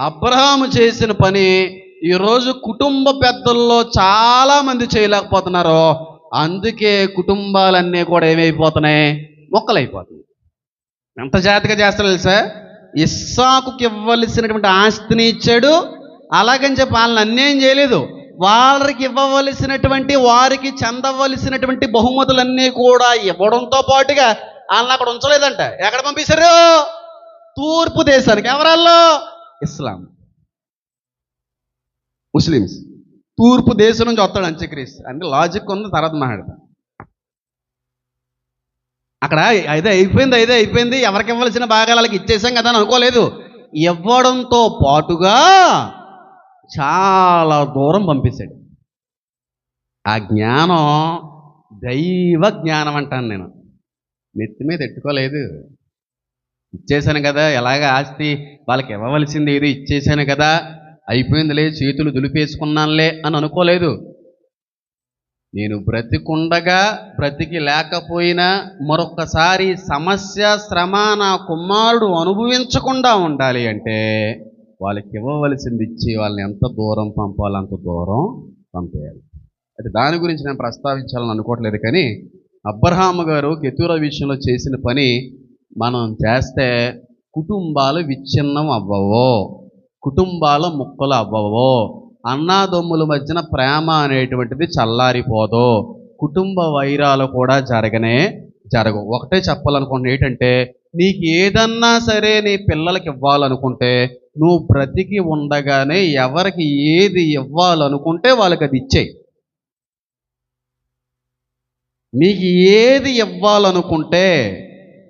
అబ్రహాము చేసిన పని ఈరోజు కుటుంబ పెద్దల్లో చాలా మంది చేయలేకపోతున్నారు. అందుకే కుటుంబాలన్నీ కూడా ఏమైపోతున్నాయి? మొక్కలైపోతున్నాయి. ఎంత జాతిగా చేస్తారు తెలుసా? ఇస్సాకుకి ఇవ్వవలసినటువంటి ఆస్తిని ఇచ్చాడు. అలాగని చెప్పి వాళ్ళని అన్యాయం చేయలేదు. వాళ్ళకి ఇవ్వవలసినటువంటి వారికి చెందవలసినటువంటి బహుమతులన్నీ కూడా ఇవ్వడంతో పాటుగా వాళ్ళని అక్కడ ఉంచలేదంట. ఎక్కడ పంపించారు తూర్పు దేశానికి. ఎవరాల్లో ఇస్లాం. ముస్లిమ్స్. తూర్పు దేశం నుంచి వస్తాడు అంత్యక్రీస్తు. అంటే లాజిక్ ఉంది తర్వాత మాట్లాడతా. అక్కడ అయితే అయిపోయింది అయితే అయిపోయింది. ఎవరికి ఇవ్వాల్సిన భాగాలు వాళ్ళకి ఇచ్చేసాం కదా అని అనుకోలేదు. ఇవ్వడంతో పాటుగా చాలా దూరం పంపించాడు ఆ జ్ఞానం దైవ జ్ఞానం అంటాను నేను. నెత్తి మీద ఎట్టుకోలేదు. ఇచ్చేసాను కదా ఎలాగ ఆస్తి? వాళ్ళకి ఇవ్వవలసింది ఏదో ఇచ్చేసాను కదా. అయిపోయిందిలే చేతులు దులిపేసుకున్నానులే అని అనుకోలేదు. నేను బ్రతికుండగా బ్రతికి లేకపోయినా మరొకసారి సమస్య శ్రమ నా కుమారుడు అనుభవించకుండా ఉండాలి అంటే వాళ్ళకి ఇవ్వవలసింది ఇచ్చి వాళ్ళని ఎంత దూరం పంపాలి అంత దూరం పంపేయాలి. అయితే దాని గురించి నేను ప్రస్తావించాలని అనుకోవట్లేదు కానీ అబ్రహాము గారు కెతూర విషయంలో చేసిన పని మనం చేస్తే కుటుంబాలు విచ్ఛిన్నం అవ్వవో కుటుంబాల ముక్కలు అవ్వవు అన్నాదమ్ముల మధ్యన ప్రేమ అనేటువంటిది చల్లారిపోదు. కుటుంబ వైరాలు కూడా జరగనే జరగవు. ఒకటే చెప్పాలనుకుంటున్నా ఏంటంటే నీకు ఏదన్నా సరే నీ పిల్లలకి ఇవ్వాలనుకుంటే నువ్వు బ్రతికి ఉండగానే ఎవరికి ఏది ఇవ్వాలనుకుంటే వాళ్ళకి అది ఇచ్చేయి. మీకు ఏది ఇవ్వాలనుకుంటే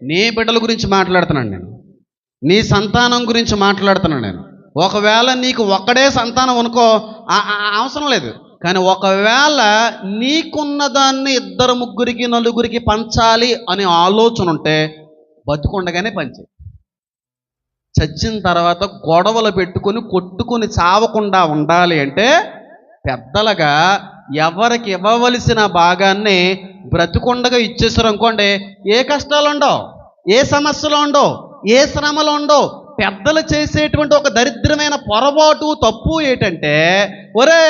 నీ బిడ్డల గురించి మాట్లాడుతున్నాను నేను. నీ సంతానం గురించి మాట్లాడుతున్నాను నేను. ఒకవేళ నీకు ఒక్కడే సంతానం అనుకో అవసరం లేదు. కానీ ఒకవేళ నీకున్న దాన్ని ఇద్దరు ముగ్గురికి నలుగురికి పంచాలి అనే ఆలోచన ఉంటే బతుకుండగానే పంచే చచ్చిన తర్వాత గొడవలు పెట్టుకొని కొట్టుకొని చావకుండా ఉండాలి అంటే పెద్దలుగా ఎవరికి ఇవ్వవలసిన భాగాన్ని బ్రతుకుండగా ఇచ్చేసారు అనుకోండి ఏ కష్టాలు ఉండవు ఏ సమస్యలు ఉండవు ఏ శ్రమలు ఉండవు పెద్దలు చేసేటువంటి ఒక దరిద్రమైన పొరపాటు తప్పు ఏంటంటే ఒరే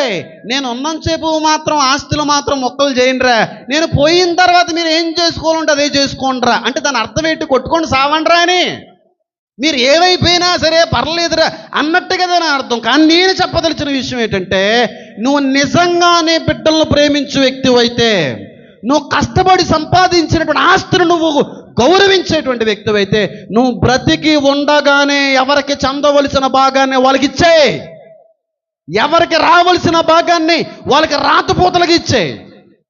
నేను ఉన్నంతసేపు మాత్రం ఆస్తులు మాత్రం మొక్కలు చేయండిరా. నేను పోయిన తర్వాత మీరు ఏం చేసుకోవాలంటే అదే చేసుకోండిరా. అంటే దాని అర్థం ఏంటి? కొట్టుకొని సావండిరా అని. మీరు ఏమైపోయినా సరే పర్లేదురా. అన్నట్టుగా దాని అర్థం. కానీ నేను చెప్పదలిచిన విషయం ఏంటంటే నువ్వు నిజంగానే బిడ్డలను ప్రేమించే వ్యక్తి అయితే నువ్వు కష్టపడి సంపాదించినటువంటి ఆస్తులు నువ్వు గౌరవించేటువంటి వ్యక్తివైతే నువ్వు బ్రతికి ఉండగానే ఎవరికి చెందవలసిన భాగాన్ని వాళ్ళకి ఇచ్చే. ఎవరికి రావలసిన భాగాన్ని వాళ్ళకి రాతపూతలకి ఇచ్చే.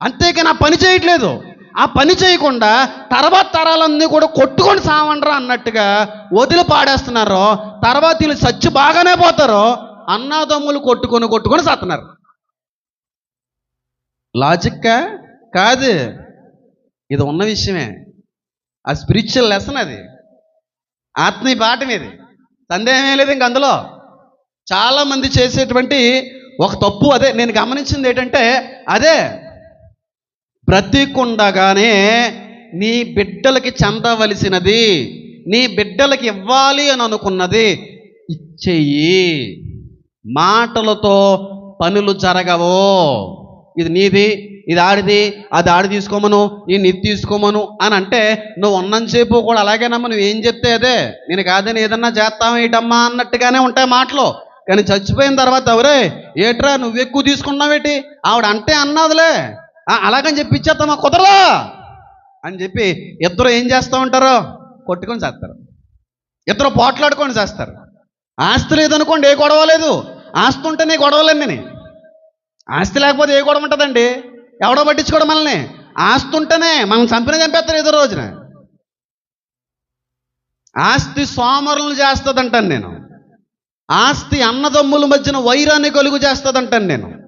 అంతేకాని ఆ పని చేయట్లేదు. ఆ పని చేయకుండా తర్వాత తరాలన్నీ కూడా కొట్టుకొని సావండ్రా అన్నట్టుగా వదిలి పాడేస్తున్నారో తర్వాత వీళ్ళు చచ్చి బాగానే పోతారో అన్నాదమ్ములు కొట్టుకొని కొట్టుకొని సాతున్నారు. లాజిక్గా కాదు. ఇది ఉన్న విషయమే. ఆ స్పిరిచువల్ లెసన్ అది. ఆత్మీయ పాఠం ఇది. సందేహమే లేదు ఇంక అందులో. చాలామంది చేసేటువంటి ఒక తప్పు అదే. నేను గమనించింది ఏంటంటే అదే. బ్రతికుండగానే నీ బిడ్డలకి చెందవలసినది నీ బిడ్డలకి ఇవ్వాలి అని అనుకున్నది ఇచ్చేయి. మాటలతో పనులు జరగవు. ఇది నీది ఇది ఆడిది అది ఆడి తీసుకోమను నేను ఇది తీసుకోమను అని అంటే నువ్వు ఉన్నంతసేపు కూడా అలాగేనమ్మా నువ్వు ఏం చెప్తే అదే. నేను కాదని ఏదన్నా చేస్తావా ఏటమ్మా అన్నట్టుగానే ఉంటాయి మాటలు. కానీ చచ్చిపోయిన తర్వాత ఎవరే ఏట్రా నువ్వు ఎక్కువ తీసుకున్నావేటి ఆవిడ అంటే అన్నదిలే. "ఆ, అలాగని చెప్పి ఇచ్చేస్తామా కుదరదా? అని చెప్పి ఇద్దరు ఏం చేస్తూ ఉంటారు? కొట్టుకొని చేస్తారు. ఇద్దరు పోట్లాడుకొని చేస్తారు. ఆస్తి లేదనుకోండి ఏ గొడవ లేదు. ఆస్తి ఉంటేనే నేను ఆస్తి లేకపోతే ఏ గొడవ ఉంటుందండి? ఎవడో పట్టించుకోవడం మనల్ని. ఆస్తి ఉంటేనే మనం చంపిన చంపేస్తారు ఏదో రోజున. ఆస్తి సోమరులను చేస్తుందంటాను నేను. ఆస్తి అన్నదమ్ముల మధ్యన వైరాన్ని కలుగు చేస్తుందంటాను నేను.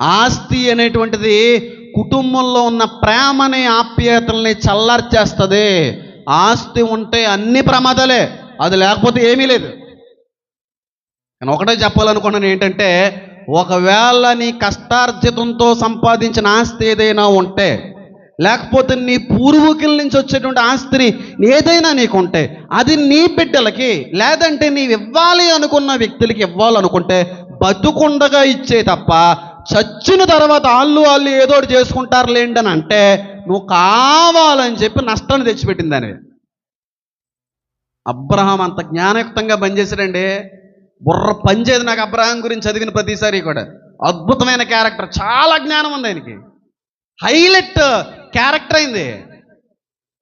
ఆస్తి అనేటువంటిది కుటుంబంలో ఉన్న ప్రేమని ఆప్యాయతల్ని చల్లార్చేస్తుంది. ఆస్తి ఉంటే అన్ని ప్రమాదాలే. అది లేకపోతే ఏమీ లేదు. నేను ఒకటే చెప్పాలనుకున్నాను ఏంటంటే ఒకవేళ నీ కష్టార్జితంతో సంపాదించిన ఆస్తి ఏదైనా ఉంటే లేకపోతే నీ పూర్వీకుల నుంచి వచ్చేటువంటి ఆస్తిని ఏదైనా నీకుంటే అది నీ బిడ్డలకి లేదంటే నీవు ఇవ్వాలి అనుకున్న వ్యక్తులకి ఇవ్వాలనుకుంటే బతుకుండగా ఇచ్చే తప్ప చచ్చిన తర్వాత ఆళ్ళు వాళ్ళు ఏదో ఒకటి చేసుకుంటారు లేండి అని అంటే నువ్వు కావాలని చెప్పి నష్టాన్ని తెచ్చిపెట్టింది అని అబ్రహాం అంత జ్ఞానయుక్తంగా పనిచేశాడండి. బుర్ర పనిచేది నాకు అబ్రహాం గురించి చదివిన ప్రతిసారి కూడా. అద్భుతమైన క్యారెక్టర్ చాలా జ్ఞానం ఉంది ఆయనకి. హైలైట్ క్యారెక్టర్ అయింది.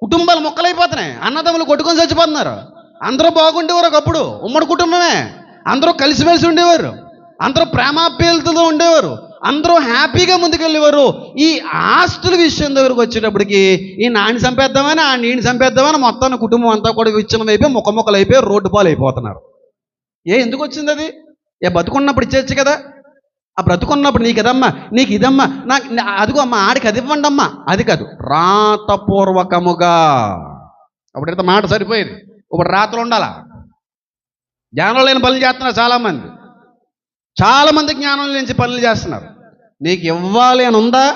కుటుంబాలు మొక్కలైపోతున్నాయి. అన్నదమ్ములు కొట్టుకొని చచ్చిపోతున్నారు. అందరూ బాగుండేవారు ఒకప్పుడు. ఉమ్మడి కుటుంబమే. అందరూ కలిసిమెలిసి ఉండేవారు. అందరూ ప్రేమాప్యాలతో ఉండేవారు. అందరూ హ్యాపీగా ముందుకెళ్ళేవారు. ఈ ఆస్తుల విషయం దగ్గరకు వచ్చేటప్పటికి ఈ నాని చంపేద్దామని ఆ నీని చంపేద్దామని మొత్తం కుటుంబం అంతా కూడా విచ్ఛిన్నం అయిపోయి అయిపోయి రోడ్డు పాలు అయిపోతున్నారు ఏ ఎందుకు వచ్చింది అది ఏ బతుకున్నప్పుడు ఇచ్చేచ్చు కదా. ఆ బ్రతుకున్నప్పుడు నీకు ఇదమ్మా నీకు ఇదమ్మా నాకు అదిగో అమ్మా ఆడికి అది ఇవ్వండి అమ్మా అది కాదు రాతపూర్వకముగా. అప్పుడైతే మాట సరిపోయేది? ఇప్పుడు రాతలు ఉండాలా? జ్ఞానం లేని పనులు చేస్తున్నారు చాలామంది. చాలామంది జ్ఞానం లేని పనులు చేస్తున్నారు. నీకు ఇవ్వాలి అని ఉందా?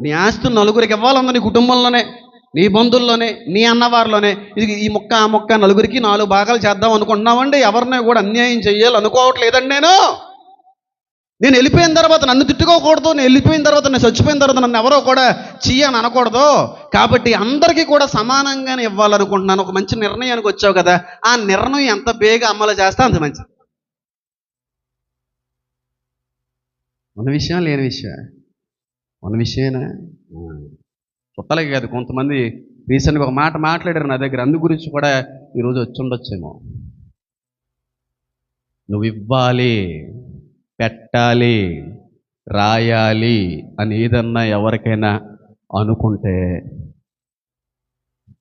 నీ ఆస్తి నలుగురికి ఇవ్వాలన్నా నీ కుటుంబంలోనే. నీ బంధుల్లోనే నీ అన్నవారిలోనే. ఇది ఈ ముక్క ఆ ముక్క నలుగురికి నాలుగు భాగాలు చేద్దాం అనుకుంటున్నామండి ఎవరిని కూడా అన్యాయం చెయ్యాలి అనుకోవట్లేదండి నేను. నేను వెళ్ళిపోయిన తర్వాత నన్ను తిట్టుకోకూడదు నేను వెళ్ళిపోయిన తర్వాత నేను చచ్చిపోయిన తర్వాత నన్ను ఎవరో కూడా చెయ్యని అనకూడదు. కాబట్టి అందరికీ కూడా సమానంగానే ఇవ్వాలనుకుంటున్నాను. ఒక మంచి నిర్ణయానికి వచ్చావు కదా ఆ నిర్ణయం ఎంత బేగా అమలు చేస్తే అంత మంచిది. ఉన్న విషయం లేని విషయం. ఉన్న విషయమేనా? చుట్టాలకి కాదు కొంతమంది రీసెంట్గా ఒక మాట మాట్లాడారు నా దగ్గర అందు గురించి కూడా ఈరోజు వచ్చి ఉండొచ్చేమో. నువ్వు ఇవ్వాలి పెట్టాలి రాయాలి అని ఏదన్నా ఎవరికైనా అనుకుంటే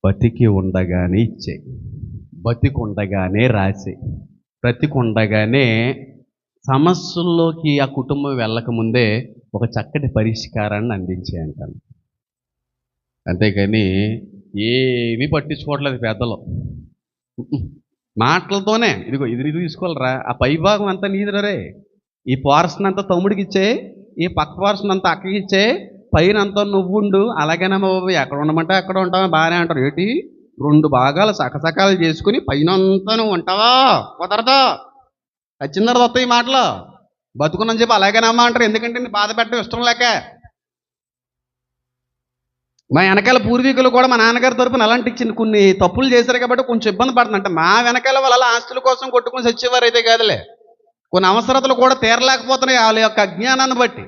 బతికి ఉండగానే ఇచ్చే బతికి ఉండగానే రాసే బ్రతికుండగానే సమస్యల్లోకి ఆ కుటుంబం వెళ్ళకముందే ఒక చక్కటి పరిష్కారాన్ని అందించే అంటాను. అంతేకాని ఏమీ పట్టించుకోవట్లేదు పెద్దలు. మాటలతోనే ఇదిగో ఇది ఇది తీసుకోవాలరా. ఆ పై భాగం అంతా నీదిరే ఈ పోర్షన్ అంతా తమ్ముడికి ఇచ్చే ఈ పక్క పోర్షన్ అంతా అక్కకి ఇచ్చే పైన అంతా నువ్వుండు అలాగేనమ్మా బాబు ఎక్కడ ఉండమంటే అక్కడ ఉంటావా? బాగానే అంటారు ఏంటి? రెండు భాగాలు సకసకాలు చేసుకుని పైన అంతా నువ్వు ఉంటావా? కుదరదా. వచ్చిన తర్వాత ఈ మాటలు. బతుకున్నని చెప్పి అలాగేనమ్మా అంటారు. ఎందుకంటే నీ బాధ పెట్టడం ఇష్టం లేక. మా వెనకాల పూర్వీకులు కూడా మా నాన్నగారి తరపున అలాంటి చిన్న కొన్ని తప్పులు చేశారు కాబట్టి కొంచెం ఇబ్బంది పడుతుంది మా వెనకాల వాళ్ళ అలా ఆస్తుల కోసం కొట్టుకుని చచ్చేవారు అయితే కాదులే. కొన్ని అవసరతలు కూడా తీరలేకపోతున్నాయి వాళ్ళ యొక్క అజ్ఞానాన్ని బట్టి.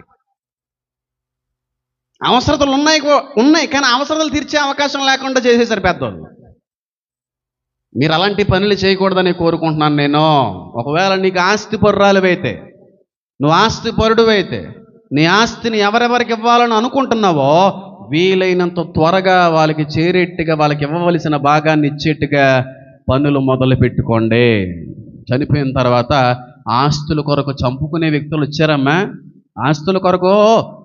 అవసరతలు ఉన్నాయి ఉన్నాయి కానీ అవసరతలు తీర్చే అవకాశం లేకుండా చేసేసారు పెద్దవాళ్ళు మీరు అలాంటి పనులు చేయకూడదని కోరుకుంటున్నాను నేను. ఒకవేళ నీకు ఆస్తి పొర్రాలువైతే నువ్వు ఆస్తి పరుడువైతే నీ ఆస్తిని ఎవరెవరికి ఇవ్వాలని అనుకుంటున్నావో వీలైనంత త్వరగా వాళ్ళకి చేరేట్టుగా వాళ్ళకి ఇవ్వవలసిన భాగాన్ని ఇచ్చేట్టుగా పనులు మొదలు పెట్టుకోండి. చనిపోయిన తర్వాత ఆస్తుల కొరకు చంపుకునే వ్యక్తులు వచ్చారమ్మా. ఆస్తుల కొరకు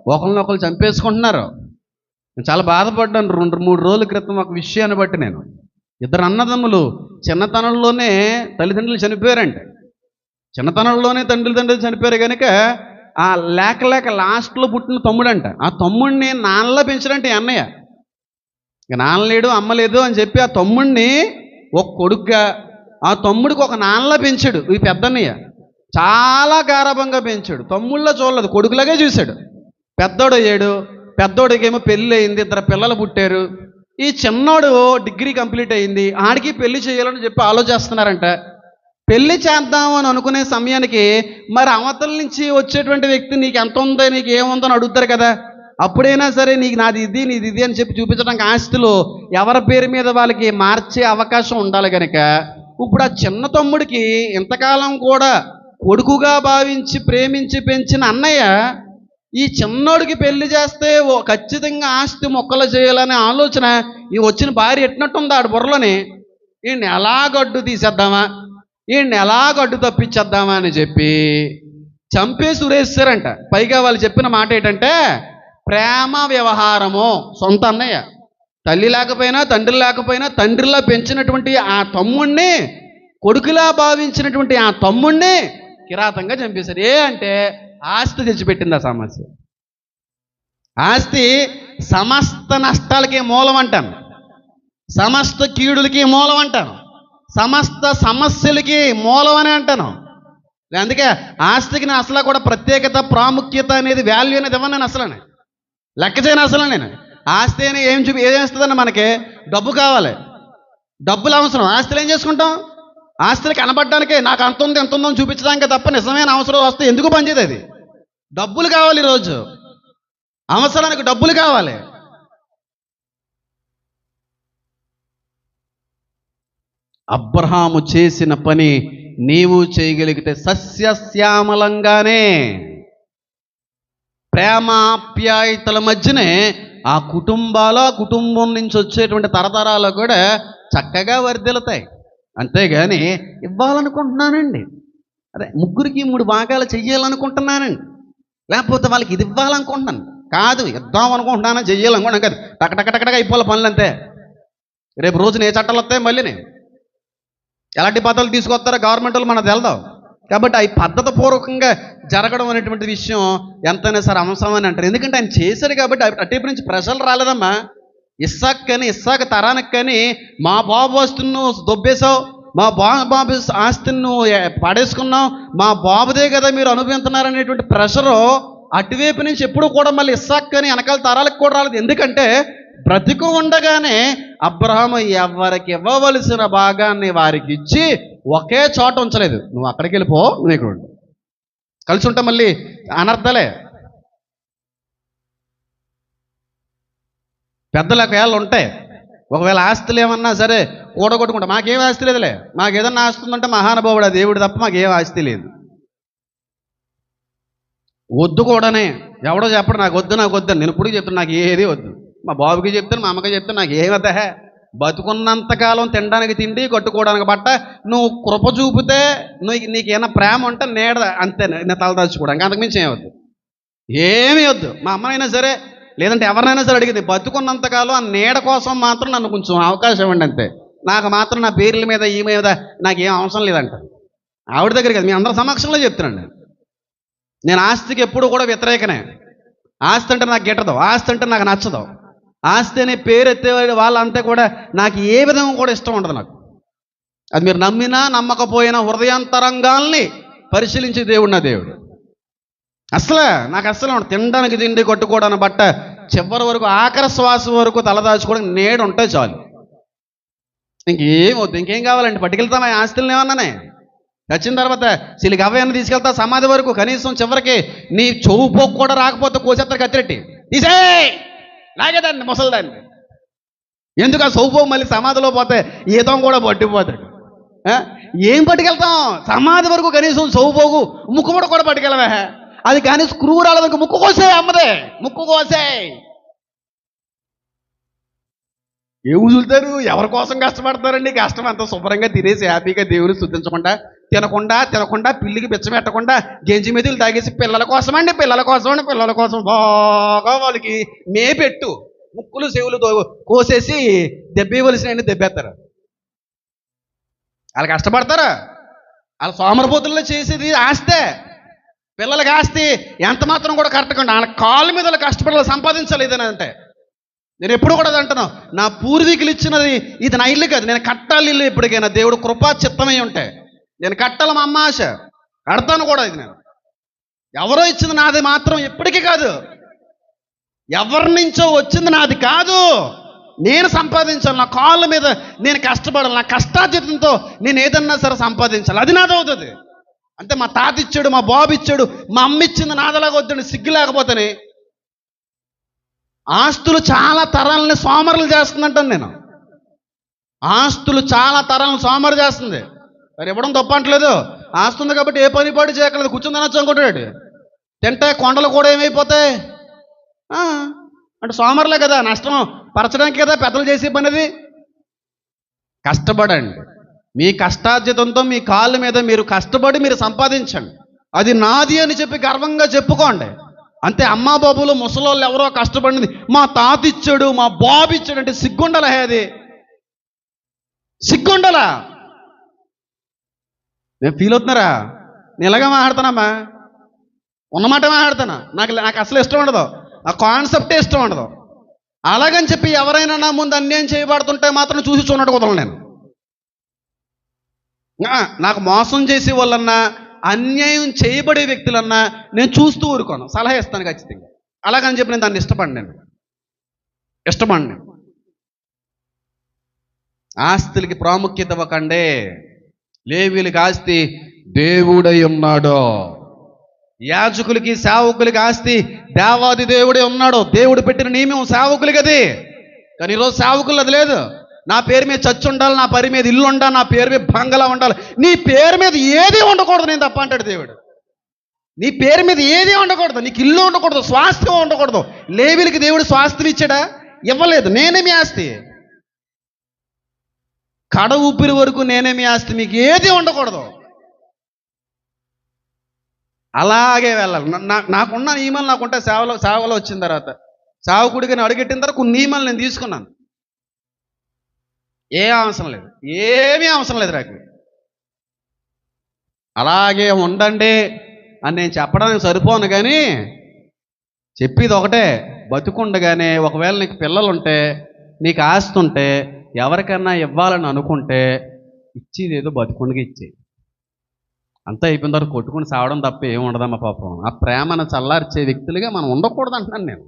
ఒకరినొకరు చంపేసుకుంటున్నారు. నేను చాలా బాధపడ్డాను. రెండు మూడు రోజుల క్రితం ఒక విషయాన్ని బట్టి నేను. ఇద్దరు అన్నదమ్ములు చిన్నతనంలోనే తల్లిదండ్రులు చనిపోయారంట. చిన్నతనంలోనే తండ్రి తండ్రులు చనిపోయారు కనుక ఆ లేక లేక లాస్ట్లో పుట్టిన తమ్ముడంట. ఆ తమ్ముడిని నాన్నలా పెంచడంటే ఈ అన్నయ్య. ఇక నాన్న లేడు అమ్మ లేదు అని చెప్పి ఆ తమ్ముడిని ఒక కొడుకుగా ఆ తమ్ముడికి ఒక నాన్నలా పెంచాడు ఈ పెద్దన్నయ్య. చాలా గారాభంగా పెంచాడు. తమ్ముళ్ళ చూడలేదు కొడుకులాగే చూశాడు. పెద్దోడు అయ్యాడు పెద్దోడికి ఏమో పెళ్ళి అయింది ఇద్దరు పిల్లలు పుట్టారు. ఈ చిన్నోడు డిగ్రీ కంప్లీట్ అయింది ఆడికి పెళ్ళి చేయాలని చెప్పి ఆలోచిస్తున్నారంట. పెళ్ళి చేద్దాం అని అనుకునే సమయానికి మరి అవతల నుంచి వచ్చేటువంటి వ్యక్తి నీకు ఎంత ఉందో నీకు ఏముందో అని అడుగుతారు కదా. అప్పుడైనా సరే నీకు నాది ఇది నీది ఇది అని చెప్పి చూపించడానికి ఆస్తులు ఎవరి పేరు మీద వాళ్ళకి మార్చే అవకాశం ఉండాలి కనుక ఇప్పుడు ఆ చిన్న తమ్ముడికి ఇంతకాలం కూడా కొడుకుగా భావించి ప్రేమించి పెంచిన అన్నయ్య ఈ చిన్నోడికి పెళ్ళి చేస్తే ఓ ఖచ్చితంగా ఆస్తి మొక్కలు చేయాలనే ఆలోచన ఈ వచ్చిన భార్య ఎట్టినట్టుంది ఆడు బుర్రలోని. ఈయన ఎలా గడ్డు తీసేద్దామా? ఈయన్ని ఎలా గడ్డు తప్పించేద్దామా అని చెప్పి చంపే ఉరేస్తారంట పైగా వాళ్ళు చెప్పిన మాట ఏంటంటే ప్రేమ వ్యవహారము. సొంత అన్నయ్య. తల్లి లేకపోయినా తండ్రి లేకపోయినా తండ్రిలా పెంచినటువంటి ఆ తమ్ముణ్ణి కొడుకులా భావించినటువంటి ఆ తమ్ముణ్ణి కిరాతంగా చంపేశారు. ఏ అంటే ఆస్తి తెచ్చిపెట్టింది ఆ సమస్య ఆస్తి సమస్త నష్టాలకి మూలం అంటాను. సమస్త కీడులకి మూలం అంటాను. సమస్త సమస్యలకి మూలం అని అంటాను అందుకే ఆస్తికి నేను అసలు కూడా ప్రత్యేకత ప్రాముఖ్యత అనేది వాల్యూ అనేది ఇవ్వను నేను అసలు లెక్క చేయను అసలు నేను. ఆస్తి అని ఏం చూపి ఏం మనకి? డబ్బు కావాలి. డబ్బులు అవసరం. ఆస్తులు ఏం చేసుకుంటాం? ఆస్తులు కనబడడానికి నాకు అంత ఉంది ఎంత ఉందో చూపించడానికి తప్ప నిజమైన అవసరం వస్తే ఎందుకు పనిచేది అది? డబ్బులు కావాలి ఈరోజు. అవసరానికి డబ్బులు కావాలి. అబ్రహాము చేసిన పని నీవు చేయగలిగితే సస్యశ్యామలంగానే. ప్రేమాప్యాయతల మధ్యనే ఆ కుటుంబాలు ఆ కుటుంబం నుంచి వచ్చేటువంటి తరతరాలు కూడా చక్కగా వర్ధిల్లుతాయి. అంతేగాని ఇవ్వాలనుకుంటున్నానండి. అదే ముగ్గురికి మూడు భాగాలు చెయ్యాలనుకుంటున్నానండి. లేకపోతే వాళ్ళకి ఇది ఇవ్వాలనుకుంటున్నాను. కాదు ఇద్దాం అనుకుంటున్నాను చెయ్యాలనుకుంటున్నాను కాదు. టక టక టకటక అయిపోవాలి పనులు అంతే రేపు రోజున ఏ చట్టాలు వస్తాయి మళ్ళీని. ఎలాంటి పద్ధతులు తీసుకొస్తారో గవర్నమెంట్ వాళ్ళు మనకు తెలదాం. కాబట్టి అవి పద్ధతి పూర్వకంగా జరగడం అనేటువంటి విషయం ఎంతైనా సరే అవసరం అని అంటారు. ఎందుకంటే ఆయన చేశారు కాబట్టి అటు నుంచి ప్రజలు రాలేదమ్మా. ఇస్సాక్ కానీ ఇస్సాక్ తరానికి కానీ మా బాబు వస్తున్న దొబ్బేశావు మా బాబు బాబు ఆస్తిని నువ్వు పడేసుకున్నావు మా బాబుదే కదా మీరు అనుభవిస్తున్నారనేటువంటి ప్రెషరు అటువైపు నుంచి ఎప్పుడు కూడా మళ్ళీ ఇస్సాక్ కానీ వెనకాల తరాలకు కూడా రాలేదు. ఎందుకంటే బ్రతికు ఉండగానే అబ్రహం ఎవరికి ఇవ్వవలసిన భాగాన్ని వారికి ఇచ్చి ఒకే చోట ఉంచలేదు. నువ్వు అక్కడికి వెళ్ళిపో నువ్వు ఇక్కడ ఉండు కలిసి ఉంటా మళ్ళీ అనర్థలే పెద్దలు ఒకవేళ ఉంటాయి ఒకవేళ ఆస్తులు ఏమన్నా సరే కూడగొట్టుకుంటా మాకేం ఆస్తి లేదులే. మాకు ఏదన్నా ఆస్తి ఉందంటే మహానుభావుడు ఆ దేవుడు తప్ప మాకేం ఆస్తి లేదు. వద్దు కూడానే. ఎవడో చెప్పడు నాకు వద్దు నాకు వద్దు నేను ఇప్పుడు చెప్తాను నాకు ఏది వద్దు. మా బాబుకి చెప్తాను మా అమ్మకి చెప్తాను నాకు ఏమద్దా బతుకున్నంతకాలం తినడానికి తిండి కట్టుకోవడానికి బట్ట నువ్వు కృప చూపితే నువ్వు నీకు ఏమైనా ప్రేమ ఉంటే నీడ అంతే నేను తలదాచుకోవడానికి అంతకుమించి ఏం ఏమీ వద్దు. మా అమ్మనైనా సరే లేదంటే ఎవరినైనా సరే అడిగింది బతుకున్నంతకాలం ఆ నీడ కోసం మాత్రం నన్ను కొంచెం అవకాశం ఇవ్వండి అంతే. నాకు మాత్రం నా పేర్ల మీద ఈ మీద నాకేం అవసరం లేదంట. ఆవిడ దగ్గర కదా మీ అందరి సమక్షంలో చెప్తున్నాను నేను. నేను ఆస్తికి ఎప్పుడు కూడా వ్యతిరేకనే. ఆస్తి అంటే నాకు గిట్టదు. ఆస్తి అంటే నాకు నచ్చదు. ఆస్తి అనే పేరు ఎత్తే వాళ్ళంతా కూడా నాకు ఏ విధంగా కూడా ఇష్టం ఉండదు నాకు. అది మీరు నమ్మినా నమ్మకపోయినా హృదయాంతరంగాల్ని పరిశీలించి దేవుడు నా దేవుడు. అసలు నాకు అసలు తినడానికి తిండి కొట్టుకోవడానికి బట్ట చివరి వరకు ఆఖరి శ్వాస వరకు తలదాచుకోవడానికి నేడు ఉంటే చాలు. ఇంకేం వద్దు ఇంకేం కావాలండి? పట్టుకెళ్తామా ఈ ఆస్తులను ఏమన్నానే? వచ్చిన తర్వాత సిలికి అవ్వయన్న తీసుకెళ్తా సమాధి వరకు కనీసం చివరికి నీ చెవు పోకు కూడా రాకపోతే కోసేస్తారు కత్తిరెట్టి. తీసే లాగేదాన్ని ముసలిదాన్ని ఎందుకు ఆ సోపు మళ్ళీ సమాధిలో పోతే ఈతం కూడా పట్టిపోతాడు? ఆ? ఏం పట్టుకెళ్తాం? సమాధి వరకు కనీసం సౌపోగు ముక్కు కూడా కూడా పట్టుకెళ్ళవే. అది కానీ స్క్రూ రాలేదు ముక్కు కోసే అమ్మదే ముక్కు కోసే. ఏం చూతారు ఎవరి కోసం కష్టపడతారండి? కష్టం అంత శుభ్రంగా తినేసి హ్యాపీగా దేవుని స్థుతించకుండా తినకుండా తినకుండా పిల్లికి పెట్టకుండా గెంజి మెతులు తాగేసి పిల్లల కోసం అండి పిల్లల కోసం అండి పిల్లల కోసం బాగా వాళ్ళకి మేపెట్టు ముక్కులు చెవులు కోసేసి దెబ్బేవలసినవి దెబ్బేస్తారు. వాళ్ళు కష్టపడతారా. వాళ్ళ సోమరపోతుల్లో చేసేది ఆస్తే. పిల్లలకి ఆస్తి ఎంత మాత్రం కూడా కరెక్ట్గా ఉండాలి. వాళ్ళ కాళ్ళ మీద వాళ్ళు కష్టపడాలి సంపాదించాలి ఏదైనా అంటే. నేను ఎప్పుడు కూడా అది అంటున్నాను. నా పూర్వీకులు ఇచ్చినది ఇది నా ఇల్లు కాదు నేను కట్టాలి ఇల్లు ఎప్పటికైనా. దేవుడు కృపా చిత్తమై ఉంటే. నేను కట్టాలి మా అమ్మ ఆశ కడతాను కూడా ఇది నేను. ఎవరో ఇచ్చింది నాది మాత్రం ఎప్పటికీ కాదు. ఎవరి నుంచో వచ్చింది నాది కాదు. నేను సంపాదించాలి నా కాళ్ళ మీద నేను కష్టపడాలి నా కష్టార్జితంతో నేను ఏదన్నా సరే సంపాదించాలి. అది నాది అవుతుంది. అంటే మా తాత ఇచ్చాడు మా బాబు ఇచ్చాడు మా అమ్మ ఇచ్చింది నాదలాగా వద్దండి సిగ్గు లేకపోతేనే. ఆస్తులు చాలా తరాలని సోమరులు చేస్తుందంటాను నేను. ఆస్తులు చాలా తరాలను సోమరు చేస్తుంది. మరి ఇవ్వడం తప్ప అంటలేదు. ఆస్తుంది కాబట్టి ఏ పని పాటు చేయక్కర్లేదు. కూర్చుంది అనొచ్చు అనుకుంటాడు తింటే కొండలు కూడా ఏమైపోతాయి? అంటే సోమరులే కదా నష్టం పరచడానికి కదా పెద్దలు చేసే పనిది కష్టపడండి. మీ కష్టార్జితంతో మీ కాళ్ళ మీద మీరు కష్టపడి మీరు సంపాదించండి. అది నాది అని చెప్పి గర్వంగా చెప్పుకోండి. అంతే అమ్మా బాబులు ముసలోళ్ళు ఎవరో కష్టపడింది. మా తాత ఇచ్చాడు మా బాబు ఇచ్చాడు అంటే సిగ్గుండల అది? సిగ్గుండలా? నేను ఫీల్ అవుతున్నారా? నేను ఇలాగే మాట్లాడుతానమ్మా? ఉన్నమాట మాట్లాడుతాను? నాకు నాకు అసలు ఇష్టం ఉండదు. ఆ కాన్సెప్టే ఇష్టం ఉండదు. అలాగని చెప్పి ఎవరైనా నా ముందు అన్యాయం చేయబడుతుంటే మాత్రం చూసి చూడటం కుదరను నేను. నాకు మోసం చేసే వాళ్ళన్నా అన్యాయం చేయబడే వ్యక్తులన్నా నేను చూస్తూ ఊరుకోను. సలహా ఇస్తాను ఖచ్చితంగా. అలాగని చెప్పి నేను దాన్ని ఇష్టపడి నేను. ఇష్టపడి నేను. ఆస్తులకి ప్రాముఖ్యత ఇవ్వకండి. లేవీలకి ఆస్తి దేవుడై ఉన్నాడో. యాజకులకి సేవకులకి ఆస్తి దేవాది దేవుడే ఉన్నాడు. దేవుడు పెట్టిన నియమం సేవకులకి అది. కానీ ఈరోజు సేవకులు అది లేదు. నా పేరు మీద చచ్చి ఉండాలి నా పేరు మీద ఇల్లు ఉండాలి నా పేరు మీద బంగళా ఉండాలి. నీ పేరు మీద ఏది ఉండకూడదు నేను తప్ప అంటాడు దేవుడు. నీ పేరు మీద ఏది ఉండకూడదు నీకు ఇల్లు ఉండకూడదు స్వాస్థ్యం ఉండకూడదు. లేవిలకి దేవుడు స్వాస్థ్యం ఇచ్చాడా? ఇవ్వలేదు. నేనే మీ ఆస్తి. కడ ఊపిరి వరకు నేనే మీ ఆస్తి మీకు ఏది ఉండకూడదు. అలాగే వెళ్ళాలి. నాకున్న నియమాలు నాకుంటే సేవలో సేవలో వచ్చిన తర్వాత సావకుడికి నేను అడుగెట్టిన తర్వాత కొన్ని నియమాలు నేను తీసుకున్నాను. ఏ అవసరం లేదు. ఏమీ అవసరం లేదు నాకు. అలాగే ఉండండి అని నేను చెప్పడానికి సరిపోను కానీ చెప్పేది ఒకటే బతుకుండగానే ఒకవేళ నీకు పిల్లలు ఉంటే నీకు ఆస్తి ఉంటే ఎవరికన్నా ఇవ్వాలని అనుకుంటే ఇచ్చేది ఏదో బతుకుండగా ఇచ్చే అంతా అయిపోయిన తర్వాత కొట్టుకుని సావడం తప్ప ఏమి ఉండదమ్మా పాపం. ఆ ప్రేమను చల్లార్చే వ్యక్తులుగా మనం ఉండకూడదు అంటున్నాను నేను.